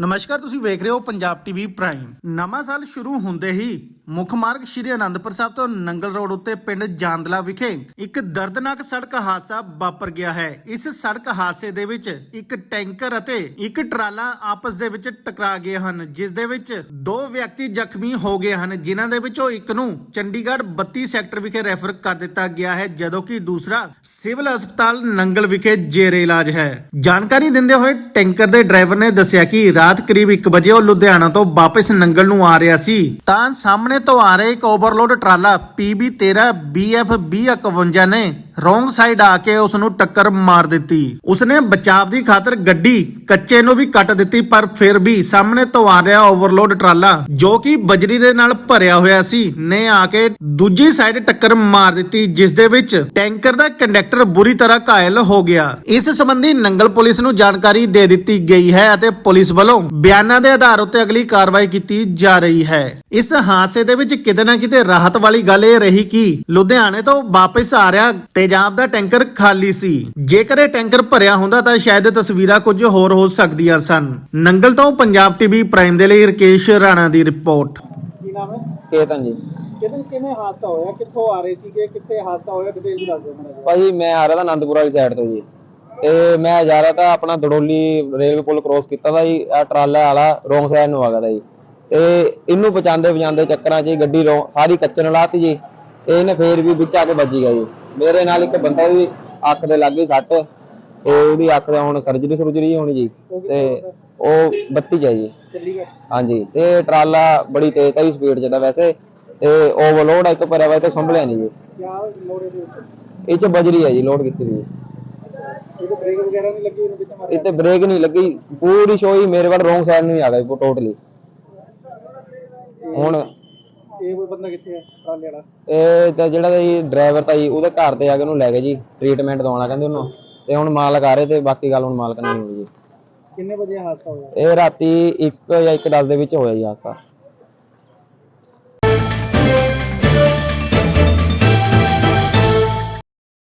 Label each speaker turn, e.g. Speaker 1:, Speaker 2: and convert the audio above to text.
Speaker 1: ਨਮਸਕਾਰ ਤੁਸੀਂ ਵੇਖ ਰਹੇ ਹੋ ਪੰਜਾਬ ਟੀਵੀ ਪ੍ਰਾਈਮ। ਨਵਾਂ ਸਾਲ ਸ਼ੁਰੂ ਹੁੰਦੇ ਹੀ ਮੁੱਖ ਮਾਰਗ ਸ਼੍ਰੀ ਅਨੰਦਪੁਰ ਸਾਹਿਬ ਤੋਂ ਨੰਗਲ ਰੋਡ ਉੱਤੇ ਪਿੰਡ ਜਾਂਦਲਾ ਵਿਖੇ ਇੱਕ ਦਰਦਨਾਕ ਸੜਕ ਹਾਦਸਾ ਵਾਪਰ ਗਿਆ ਹੈ। ਇਸ ਸੜਕ ਹਾਦਸੇ ਦੇ ਵਿੱਚ ਇੱਕ ਟੈਂਕਰ ਅਤੇ ਇੱਕ ਟਰਾਲਾ ਆਪਸ ਦੇ ਵਿੱਚ ਟਕਰਾ ਗਏ ਹਨ, ਜਿਸ ਦੇ ਵਿੱਚ ਦੋ ਵਿਅਕਤੀ ਜ਼ਖਮੀ ਹੋ ਗਏ ਹਨ, ਜਿਨ੍ਹਾਂ ਦੇ ਵਿੱਚੋਂ ਇੱਕ ਨੂੰ ਚੰਡੀਗੜ੍ਹ 32 ਸੈਕਟਰ ਵਿਖੇ ਰੈਫਰ ਕਰ ਦਿੱਤਾ ਗਿਆ ਹੈ, ਜਦੋਂ ਕਿ ਦੂਸਰਾ ਸਿਵਲ ਹਸਪਤਾਲ ਨੰਗਲ ਵਿਖੇ ਜੇਰੇ ਇਲਾਜ ਹੈ। ਜਾਣਕਾਰੀ ਦਿੰਦੇ ਹੋਏ ਟੈਂਕਰ ਦੇ ਡਰਾਈਵਰ ਨੇ ਦੱਸਿਆ ਕਿ ਰਾਤ ਕਰੀਬ 1 ਵਜੇ ਉਹ ਲੁਧਿਆਣਾ ਤੋਂ ਵਾਪਸ ਨੰਗਲ ਨੂੰ ਆ ਰਿਹਾ ਸੀ। ਤਾਂ ਸਾਹਮਣੇ ਤੋਂ ਆ ਰਿਹਾ ਇੱਕ ਓਵਰਲੋਡ ਟਰਾਲਾ PB13 BF 2051 ਨੇ। ਰੋਂਗ ਸਾਈਡ ਆ ਕੇ ਉਸ ਨੂੰ ਟੱਕਰ ਮਾਰ ਦਿੱਤੀ। ਉਸਨੇ ਬਚਾਵ ਦੀ ਖਾਤਰ ਗੱਡੀ ਕੱਚੇ ਨੂੰ ਵੀ ਕੱਟ ਦਿੱਤੀ, ਪਰ ਫਿਰ ਵੀ ਸਾਹਮਣੇ ਤੋਂ ਆ ਰਿਹਾ ਓਵਰਲੋਡ ਟਰਾਲਾ, ਜੋ ਕਿ ਬਜਰੀ ਦੇ ਨਾਲ ਭਰਿਆ ਹੋਇਆ ਸੀ, ਨੇ ਆ ਕੇ ਦੂਜੀ ਸਾਈਡ ਟੱਕਰ ਮਾਰ ਦਿੱਤੀ, ਜਿਸ ਦੇ ਵਿੱਚ ਟੈਂਕਰ ਦਾ ਕੰਡਕਟਰ ਬੁਰੀ ਤਰ੍ਹਾਂ ਘਾਇਲ ਹੋ ਗਿਆ। ਇਸ ਸੰਬੰਧੀ ਨੰਗਲ ਪੁਲਿਸ ਨੂੰ ਜਾਣਕਾਰੀ ਦੇ ਦਿੱਤੀ ਗਈ ਹੈ ਅਤੇ ਪੁਲਿਸ ਵੱਲੋਂ ਬਿਆਨਾਂ ਦੇ ਆਧਾਰ ਉੱਤੇ ਅਗਲੀ ਕਾਰਵਾਈ ਕੀਤੀ ਜਾ ਰਹੀ ਹੈ। ਇਸ ਹਾਦਸੇ ਦੇ ਵਿੱਚ ਕਿਤੇ ਨਾ ਕਿਤੇ ਰਾਹਤ ਵਾਲੀ ਗੱਲ ਇਹ ਰਹੀ ਕਿ ਲੁਧਿਆਣੇ ਤੋਂ ਵਾਪਸ ਆ ਰਿਹਾ ਤੇਜ਼ਾਬ ਦਾ ਟੈਂਕਰ ਖਾਲੀ ਸੀ। ਜੇਕਰ ਇਹ ਟੈਂਕਰ ਭਰਿਆ ਹੁੰਦਾ ਤਾਂ ਸ਼ਾਇਦ ਤਸਵੀਰਾਂ ਕੁਝ ਹੋਰ ਹੋ ਸਕਦੀਆਂ ਸਨ। ਨੰਗਲ ਤੋਂ ਪੰਜਾਬ ਟੀਵੀ ਪ੍ਰਾਈਮ ਦੇ ਲਈ ਰਕੇਸ਼ ਰਾਣਾ ਦੀ ਰਿਪੋਰਟ।
Speaker 2: ਕੀ ਨਾਮ ਹੈ?
Speaker 3: ਕੇਤਨ ਜੀ।
Speaker 2: ਕਿਹਦੇ ਕਿਵੇਂ ਹਾਦਸਾ ਹੋਇਆ? ਕਿੱਥੋਂ ਆ ਰਹੇ ਸੀਗੇ? ਕਿੱਥੇ ਹਾਦਸਾ ਹੋਇਆ? ਡਿਟੇਲ ਜੀ ਦੱਸ ਦਿਓ ਮੈਨੂੰ
Speaker 3: ਭਾਜੀ ਮੈਂ ਆ ਰਿਹਾ ਤਾਂ ਆਨੰਦਪੁਰ ਵਾਲੀ ਸਾਈਡ ਤੋਂ ਜੀ। ਤੇ ਮੈਂ ਜਾ ਰਿਹਾ ਤਾਂ ਆਪਣਾ ਦੜੋਲੀ ਰੇਲਵੇ ਪੁਲ ਕ੍ਰੋਸ ਕੀਤਾ ਤਾਂ ਜੀ। ਆ ਟਰਾਲਾ ਵਾਲਾ ਰੋਂਗ ਸਾਈਡ ਨੂੰ ਆ ਗਿਆ ਤਾ ਜੀ। ਤੇ ਇਹਨੂੰ ਬਚਾਉਂਦੇ ਬਚਾਉਂਦੇ ਚੱਕਰਾਂ 'ਚ ਜੀ ਗੱਡੀ ਰੋ- ਸਾਰੀ ਕੱਚੇ ਨਾਲ ਲਾਤੀ ਜੀ। ਤੇ ਇਹਨੇ ਫੇਰ ਵੀ ਵਿੱਚ ਆ ਕੇ ਵੱਜੀ ਗਿਆ ਜੀ। ਮੇਰੇ ਨਾਲ ਇੱਕ ਬੰਦਾ ਵੀ ਅੱਖ ਦੇ ਲੱਗ ਸੱਟ। ਤੇ ਉਹਦੀ ਅੱਖ ਦਾ ਹੁਣ ਸਰਜਰੀ ਸਰਜਰੀ ਹੋਣੀ ਜੀ। ਤੇ ਉਹ 32 ਚ ਹੈ ਜੀ। ਹਾਂਜੀ ਤੇ ਟਰਾਲਾ ਬੜੀ ਤੇਜ਼ ਹੈ ਸਪੀਡ 'ਚ ਦਾ ਵੈਸੇ। ਤੇ ਓਵਰਲੋਡ ਇੱਕ ਭਰਿਆ ਵਾ ਤੇ ਸੰਭਲਿਆ ਨਹੀਂ ਜੀ। ਇਹ ਚ ਬਜਰੀ ਹੈ ਜੀ ਲੋਡ ਕੀਤੀ ਹੋਈ।
Speaker 2: ਇਹਦੇ ਬ੍ਰੇਕ ਵਗੈਰਾ ਨਹੀਂ ਲੱਗੀ ਉਹਨੂੰ ਵਿੱਚ ਮਾਰਿਆ
Speaker 3: ਇੱਥੇ ਬ੍ਰੇਕ ਨਹੀਂ ਲੱਗੀ। ਪੂਰੀ ਸ਼ੋਈ ਮੇਰੇ ਵੱਲ ਰੋਂਗ ਸਾਈਡ ਨੂੰ ਹੀ ਆ ਗਈ ਟੋਟਲੀ। ਹੁਣ
Speaker 2: ਇਹ ਕੋਈ ਬੰਦਾ ਕਿੱਥੇ ਹੈ ਟਰਾਲੇ ਵਾਲਾ?
Speaker 3: ਇਹ ਤਾਂ ਜਿਹੜਾ ਜੀ ਡਰਾਈਵਰ ਤਾਂ ਜੀ ਉਹਦੇ ਘਰ ਤੇ ਆ ਕੇ ਉਹਨੂੰ ਲੈ ਗਏ ਜੀ ਟ੍ਰੀਟਮੈਂਟ ਦਵਾਉਣਾ ਕਹਿੰਦੇ ਉਹਨੂੰ। ਤੇ ਹੁਣ ਮਾਲਕ ਆ ਰਹੇ ਤੇ ਬਾਕੀ ਗੱਲ ਹੁਣ ਮਾਲਕ ਨਾਲ ਹੀ ਹੋਈ ਜੀ।
Speaker 2: ਕਿੰਨੇ ਵਜੇ ਹਾਦਸਾ ਹੋਇਆ?
Speaker 3: ਇਹ ਰਾਤੀ 1 ਜਾਂ 1:10 ਦੇ ਵਿੱਚ ਹੋਇਆ ਜੀ ਹਾਦਸਾ।